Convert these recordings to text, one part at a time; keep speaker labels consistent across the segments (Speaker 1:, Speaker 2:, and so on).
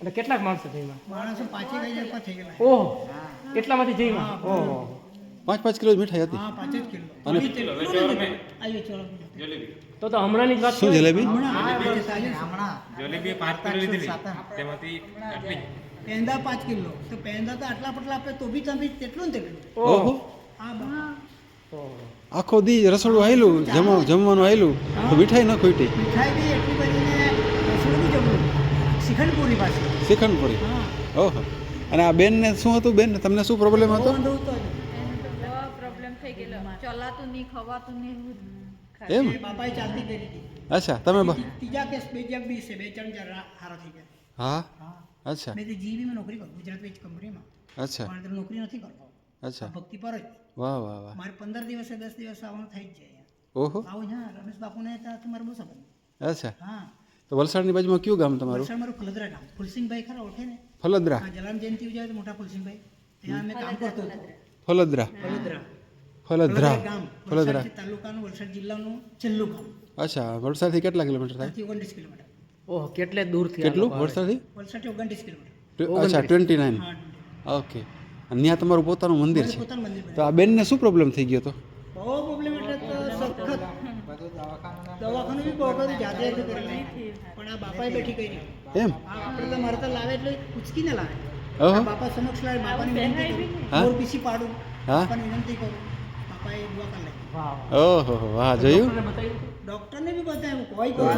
Speaker 1: એટલે કેટલાક માણસો જઈમાં
Speaker 2: માણસો પાછી ગઈ જાય થઈ ગયેલા
Speaker 1: ઓહો એટલામાંથી જઈમાં ઓહો.
Speaker 3: પાંચ પાંચ કિલો મીઠાઈ હતી.
Speaker 2: હા પાંચ જ કિલો.
Speaker 3: અને
Speaker 2: આવીએ ચોળા
Speaker 1: તો તો હમણાંની જ વાત
Speaker 3: શું જલેબી?
Speaker 4: જલેબી પાંચ કિલો લીધેલી. તેમાંથી આટલી
Speaker 2: પેંદા પાંચ કિલો. તો પેંદા તો આટલા પટલા આપે તો બી તમે તેટલું ને તેટલું?
Speaker 3: ઓહો.
Speaker 2: હા બા.
Speaker 1: ઓહો.
Speaker 3: આખો દી રસોડું આવેલું જમવા જમવાનું આવેલું તો મીઠાઈ ન ખોટી.
Speaker 2: મીઠાઈ બી એટલી બધી શ્રીખંડપુરી પાસે. હા.
Speaker 3: ઓહો. અને આ બેનને શું હતું? બેન તમને શું પ્રોબ્લેમ હતો?
Speaker 2: વાંધો હતો જ.
Speaker 5: એને તો પ્રોબ્લેમ થઈ ગયેલો. ચલાતું નહીં ખવાતું નહીં એવું જ.
Speaker 3: એમ? અચ્છા તમે
Speaker 2: ત્રીજા કેસ બે જગ બી છે બે ત્રણ ચાર હારો થઈ ગયા.
Speaker 3: હા?
Speaker 2: હા.
Speaker 3: અચ્છા.
Speaker 2: મેં તો જીબીમાં નોકરી કરું ગુજરાત વેચ કંપનીમાં
Speaker 3: અચ્છા.
Speaker 2: પણ તો નોકરી નથી કરતો.
Speaker 3: અચ્છા.
Speaker 2: ભક્તિ પર જ.
Speaker 3: વાહ વાહ વાહ.
Speaker 2: મારે પંદર દિવસે દસ દિવસ આવવાનું થઈ જ જાય
Speaker 3: ઓહો.
Speaker 2: આવું હા રમેશ બાપુને ત્યાં મારે બહુ સંબંધ
Speaker 3: અચ્છા.
Speaker 2: હા.
Speaker 3: તો વલસાડની બાજુમાં કયું ગામ તમારું?
Speaker 2: વલસાડ મારું ફલદરા ગામ. ફુલસિંહભાઈ ખરા ઓળખે ને?
Speaker 3: ફલદરા.
Speaker 2: જલામ જયંતિ ઉજવે તો મોટા ફુલસિંહભાઈ. ત્યાં અમે કામ કરતો હતો.
Speaker 3: ફલદરા.
Speaker 2: ફલદરા.
Speaker 3: ફલદરા.
Speaker 2: ગામ.
Speaker 3: ફલદરા.
Speaker 2: તાલુકાનું વલસાડ જિલ્લાનું છેલ્લું ગામ.
Speaker 3: અચ્છા વલસાડથી કેટલા કિલોમીટર થાય?
Speaker 2: ઓગણત્રીસ કિલોમીટર.
Speaker 1: ઓહો કેટલે દૂરથી
Speaker 3: કેટલું? વલસાડથી?
Speaker 2: વલસાડથી ઓગણત્રીસ કિલોમીટર.
Speaker 3: અચ્છા ટ્વેન્ટી નાઇન. ઓકે. અને ત્યાં તમારું પોતાનું મંદિર છે? તો આ બેનને શું પ્રોબ્લેમ થઈ ગયો તો
Speaker 2: બહુ પ્રોબ્લેમ દવાખાનું બી બહુ બધું જાતે જાતે કરેલું પણ આ બાપાએ બેઠી કરી
Speaker 3: એમ?
Speaker 2: આ આપણે તો મારે તો લાવે એટલે ઉચકીને લાવે.
Speaker 3: ઓહો.
Speaker 2: આ બાપા સમક્ષ લાવે બાપાની વિનંતી કરું.
Speaker 3: હા?
Speaker 2: મોર પીસી પાડું.
Speaker 3: હા?
Speaker 2: બાપાની વિનંતી કરું. બાપાએ દુઆ કરી લે
Speaker 1: વાહ વાહ.
Speaker 3: ઓહો હો, વાહ જોયું?
Speaker 1: ડૉક્ટરને બતાવ્યું હતું?
Speaker 2: ડોક્ટરને બી બતાવ્યું. કોઈ કોઈ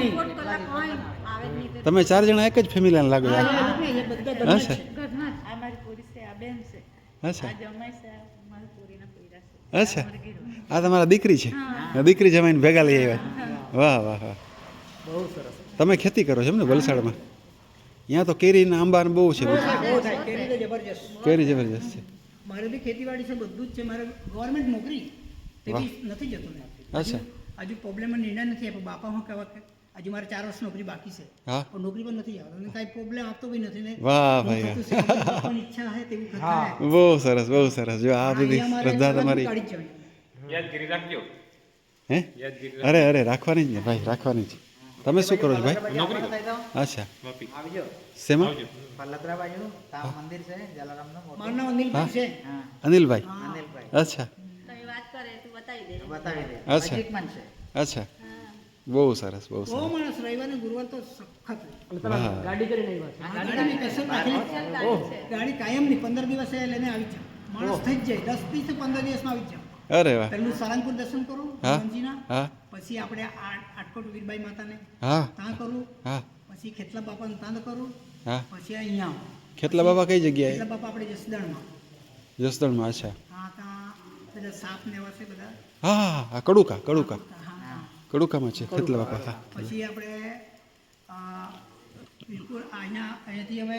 Speaker 5: રિપોર્ટ કલાક હોય આવે જ નહીં. તો
Speaker 3: તમે ચાર જણા એક જ ફેમિલીને લાગો
Speaker 2: હા,
Speaker 3: યાર.
Speaker 2: એ લોકો ને એ બધા ઘરના જ
Speaker 3: અચ્છા
Speaker 2: છે.
Speaker 5: ઘરના જ. આ મારી પૂરી છે આ બેન છે.
Speaker 3: અચ્છા
Speaker 5: આ જમાઈ છે આ મારી પૂરીના પૈરા છે
Speaker 3: અચ્છા. આ તમારા દીકરી છે? દીકરી જમાઈને ભેગા લઈ આવ્યા. વાહ વાહ વાહ.
Speaker 1: બહુ સરસ
Speaker 3: તમે ખેતી કરો છો એમ ને વલસાડમાં? ત્યાં તો કેરી ને આંબા ને બહુ છે.
Speaker 2: બહુ થાય, બહુ કેરી જબરજસ્ત.
Speaker 3: કેરી જબરજસ્ત છે.
Speaker 2: મારે બી ખેતીવાડી છે બધું જ છે. મારે ગવર્મેન્ટ નોકરી. નથી જતો ને
Speaker 3: અચ્છા.
Speaker 2: હજુ પ્રોબ્લેમમાં નિર્ણય નથી આપ્યો. બાપા હું કહેવા કે હજુ મારે ચાર વર્ષ નોકરી બાકી છે.
Speaker 3: હા?
Speaker 2: પણ નોકરી પણ નથી આવતો અને કાંઈ પ્રોબ્લેમ આપતો બી નથી ને.
Speaker 3: વાહ ભાઈ
Speaker 2: છે, ઈચ્છા હે તેવું
Speaker 3: બહુ સરસ બહુ સરસ. જો આ બધી શ્રદ્ધા તમારી.
Speaker 4: યાદગીરી રાખજો.
Speaker 3: હે? અરે અરે રાખવાની જ ને ભાઈ રાખવાની જ. તમે શું કરો છો ભાઈ?
Speaker 4: નોકરી
Speaker 3: અચ્છા.
Speaker 6: આવજો.
Speaker 3: શેમાં?
Speaker 6: મંદિર છે જલારામનું મોટું.
Speaker 2: મારું અનિલભાઈ છે.
Speaker 3: અનિલભાઈ?
Speaker 6: અનિલભાઈ.
Speaker 3: અચ્છા.
Speaker 5: તમે વાત કરે તું બતાવી દે.
Speaker 6: બતાવી દે.
Speaker 3: અચ્છા.
Speaker 6: છે.
Speaker 3: અચ્છા. બહુ સરસ બહુ સરસ.
Speaker 2: માણસ રવિવારે ગુરુવાર તો સખત.
Speaker 1: ગાડી કરીને આવ્યા છો?
Speaker 2: ગાડીની કસર નાખેલી ગાડી કાયમ નહીં પંદર દિવસે લઈને આવી છે માણસ થઈ જ જાય. દસથી પંદર દિવસમાં આવી જાય
Speaker 3: અરે વાહ.
Speaker 2: પેલું સારંગપુર દર્શન કરું
Speaker 3: હા.
Speaker 2: હનુમાનજીના.
Speaker 3: હા.
Speaker 2: પછી આપણે આટકોટ વીરબાઈ માતાને
Speaker 3: હા.
Speaker 2: ત્યાં કરું.
Speaker 3: હા.
Speaker 2: પછી ખેતલા બાપાને ત્યાં કરું.
Speaker 3: હા.
Speaker 2: પછી અહીંયા
Speaker 3: ખેતલા બાપા કઈ જગ્યાએ?
Speaker 2: ખેતલા બાપા આપણે જસદણમાં.
Speaker 3: જસદણમાં અચ્છા.
Speaker 2: હા ત્યાં સાપ ને એવા છે બધા.
Speaker 3: હા હા કડુકા કડુકા. કડુકામાં છે. ખેતલા બાપા? હા
Speaker 2: પછી આપણે વીરપુર અહીંયા અહીંયાથી અમે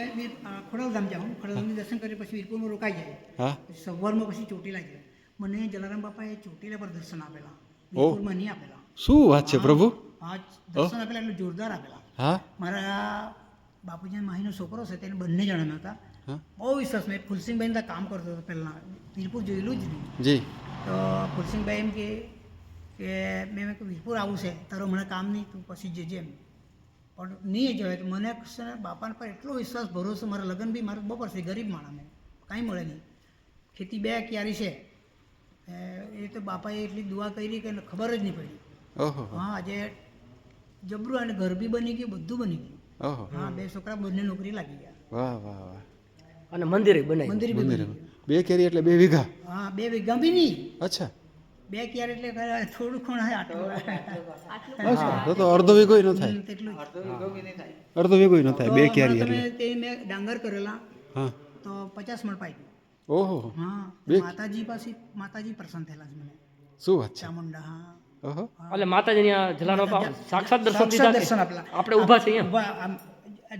Speaker 2: ખોડલધામ જાઉં ખોડલધામની દર્શન કરી પછી વીરપુરમાં રોકાઈ જાય.
Speaker 3: હા.
Speaker 2: સવારમાં પછી ચોટીલા જાય. મને જલારામ બાપાએ ચોટીલા પર દર્શન આપેલા. વીરપુરમાં નહીં આપેલા.
Speaker 3: શું વાત છે પ્રભુ?
Speaker 2: હા દર્શન આપેલા એટલે જોરદાર આપેલા.
Speaker 3: હા.
Speaker 2: મારા બાપુજી માહીનો છોકરો છે તેને બંને જણાના હતા. બહુ વિશ્વાસ મેં ફુલસિંહભાઈ કામ કરતો હતો પહેલાં. વીરપુર જોયેલું જ નહીં.
Speaker 3: જી.
Speaker 2: તો ફુલસિંહભાઈ એમ કે કે મેં મેં વીરપુર આવું છે. તારો મને કામ નહીં તું પછી જજે એમ. પણ નહીં જવાય તો મને છે ને બાપાને પર એટલો વિશ્વાસ ભરોસો મારા લગ્ન બી મારું બપોર છે ગરીબ માણસ મેં. કાંઈ મળે નહીં. ખેતી બે ક્યારી છે. એ એ તો બાપાએ એટલી દુઆ કરી કે એને ખબર જ નહીં પડી. હા આજે જબરું અને ઘર બી બની ગયું બધું બની ગયું. હા બે છોકરા બંને નોકરી લાગી ગયા.
Speaker 3: વાહ વાહ વાહ.
Speaker 1: અને મંદિરે બનાવ્યું
Speaker 2: મંદિર બી
Speaker 3: મંદિર બે કેરી એટલે બે વીઘા?
Speaker 2: હા બે વીઘા બી નહીં.
Speaker 3: અચ્છા.
Speaker 2: બે ક્યાર એટલે થોડું ખૂણ હે આટલું
Speaker 3: તો તો અડધો વીઘો ન થાય.
Speaker 2: તેટલું.
Speaker 6: અડધો વીઘો
Speaker 3: ન થાય. બે
Speaker 2: તો
Speaker 3: એટલે
Speaker 2: તમે તે મેં ડાંગર કરેલા
Speaker 3: હા.
Speaker 2: તો પચાસ મણ પાઈ
Speaker 3: ઓહો.
Speaker 2: હા માતાજી પાસે માતાજી પ્રસન્ન થયેલા છે મને.
Speaker 3: શું વાત છે?
Speaker 2: ચામુંડા હા.
Speaker 3: ઓહો.
Speaker 1: એટલે જલારામ બાપા સાક્ષાત દર્શન દીધા
Speaker 2: દર્શન આપલા.
Speaker 1: આપણે ઊભા છે એમ.
Speaker 2: ઊભા આમ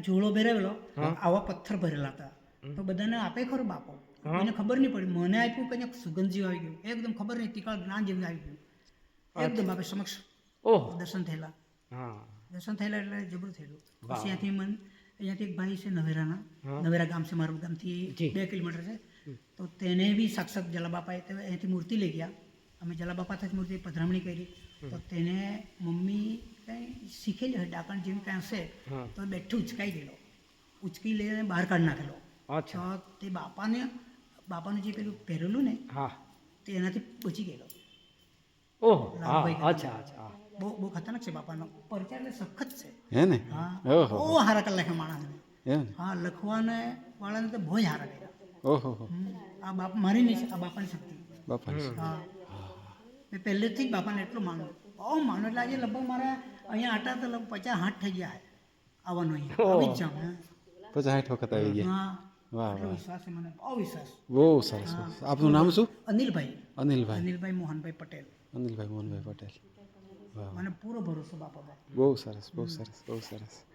Speaker 2: ઝોળો ભરેલો આવા પથ્થર ભરેલા હતા. તો બધાને આપે ખરો બાપો. એને ખબર નહીં પડી. મને આપ્યું કે સુગંધ જેવું આવી ગયું એકદમ ખબર નહીં તીકાળ જ્ઞાન જેવું આવી ગયું. એકદમ આપે સમક્ષ
Speaker 1: ઓહ.
Speaker 2: દર્શન થયેલા. દર્શન થયેલા એટલે જબરું થયેલું. પછી અહીંયાથી મન અહીંયાથી એક ભાઈ છે નવેરાના. નવેરા ગામ છે મારું ગામથી બે કિલોમીટર છે. તો તેને બી સાક્ષાત જલાબાપાએ અહીંયાથી મૂર્તિ લઈ ગયા. અમે જલાબાપાથી મૂર્તિ પધરામણી કરી. તો તેને મમ્મી કંઈ શીખેલી હોય ડાકણ જેવી કાંઈ હશે તો બેઠું ઉચકાઈ ગયેલો. ઉચકી લઈને બહાર કાઢી નાખેલો.
Speaker 1: અચ્છા.
Speaker 2: તો તે બાપાને બાપાનું જે પેલું પહેરેલું ને
Speaker 1: હા.
Speaker 2: તે એનાથી બચી ગયેલો.
Speaker 1: ઓહો હા અચ્છા અચ્છા
Speaker 2: બહુ બહુ ખતરનાક છે બાપાનો. પરચા એટલે સખત છે.
Speaker 3: હે ને?
Speaker 2: હા.
Speaker 3: ઓહો.
Speaker 2: બહુ હારા કલાકે માણસને.
Speaker 3: હા
Speaker 2: લખવાને વાળાને તો બહુ હારા કર્યા.
Speaker 3: ઓહો
Speaker 2: આ બાપ મારી નહીં આ બાપાની શક્તિ. હા. મેં પહેલેથી જ બાપાને એટલું માનું. બહુ માનું એટલે આજે લગભગ મારા અહીંયા આટા તો લગભગ પચાસ હાથ થઈ ગયા આવવાનું અહીંયા. આવી જ જાઉં
Speaker 3: પચાસ સાઠ વખત આવી ગયા.
Speaker 2: હા.
Speaker 3: વાહ વાહ.
Speaker 2: વિશ્વાસ મને. બહુ વિશ્વાસ
Speaker 3: બહુ સરસ આપનું નામ શું?
Speaker 2: અનિલભાઈ.
Speaker 3: અનિલભાઈ.
Speaker 2: અનિલભાઈ મોહનભાઈ પટેલ.
Speaker 3: અનિલભાઈ મોહનભાઈ પટેલ. વાહ
Speaker 2: મને પૂરો ભરોસો બાપા
Speaker 3: બહુ સરસ બહુ સરસ બહુ સરસ.